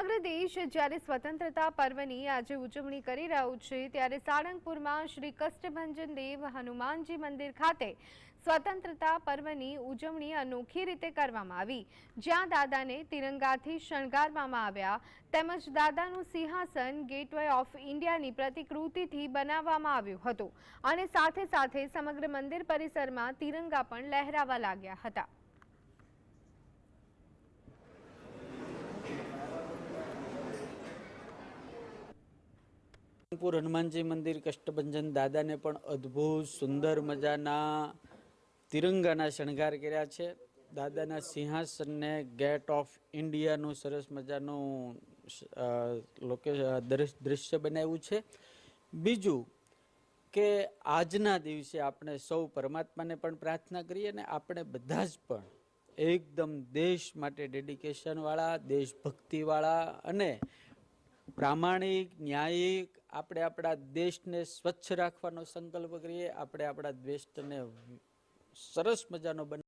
સમગ્ર દેશ જ્યારે સ્વતંત્રતા પર્વની આજે ઉજવણી કરી રહ્યું છે, ત્યારે સાળંગપુરમાં શ્રી કષ્ટભંજન દેવ હનુમાનજી મંદિર ખાતે સ્વતંત્રતા પર્વની ઉજવણી અનોખી રીતે કરવામાં આવી. જ્યાં દાદાને તિરંગાથી શણગારવામાં આવ્યા, તેમજ દાદાનું સિંહાસન ગેટવે ઓફ ઇન્ડિયાની પ્રતિકૃતિથી બનાવવામાં આવ્યું હતું. અને સાથે સાથે સમગ્ર મંદિર પરિસરમાં તિરંગા પણ લહેરાવા લાગ્યા હતા. પૂર હનુમાનજી મંદિર, કષ્ટભંજન દાદાને પણ અદ્ભુત સુંદર મજાના તિરંગાના શણગાર કર્યા છે. દાદાના સિંહાસનને ગેટ ઓફ ઇન્ડિયાનું સરસ મજાનું લોકે દ્રશ- દૃશ્ય બનાવ્યું છે. બીજું કે આજના દિવસે આપણે સૌ પરમાત્માને પણ પ્રાર્થના કરીએ અને આપણે બધા જ પણ એકદમ દેશ માટે ડેડિકેશનવાળા દેશભક્તિવાળા અને પ્રામાણિક, ન્યાયિક આપણે આપણા દેશને સ્વચ્છ રાખવાનો સંકલ્પ કરીએ આપણે આપણા દેશને સરસ મજાનો બના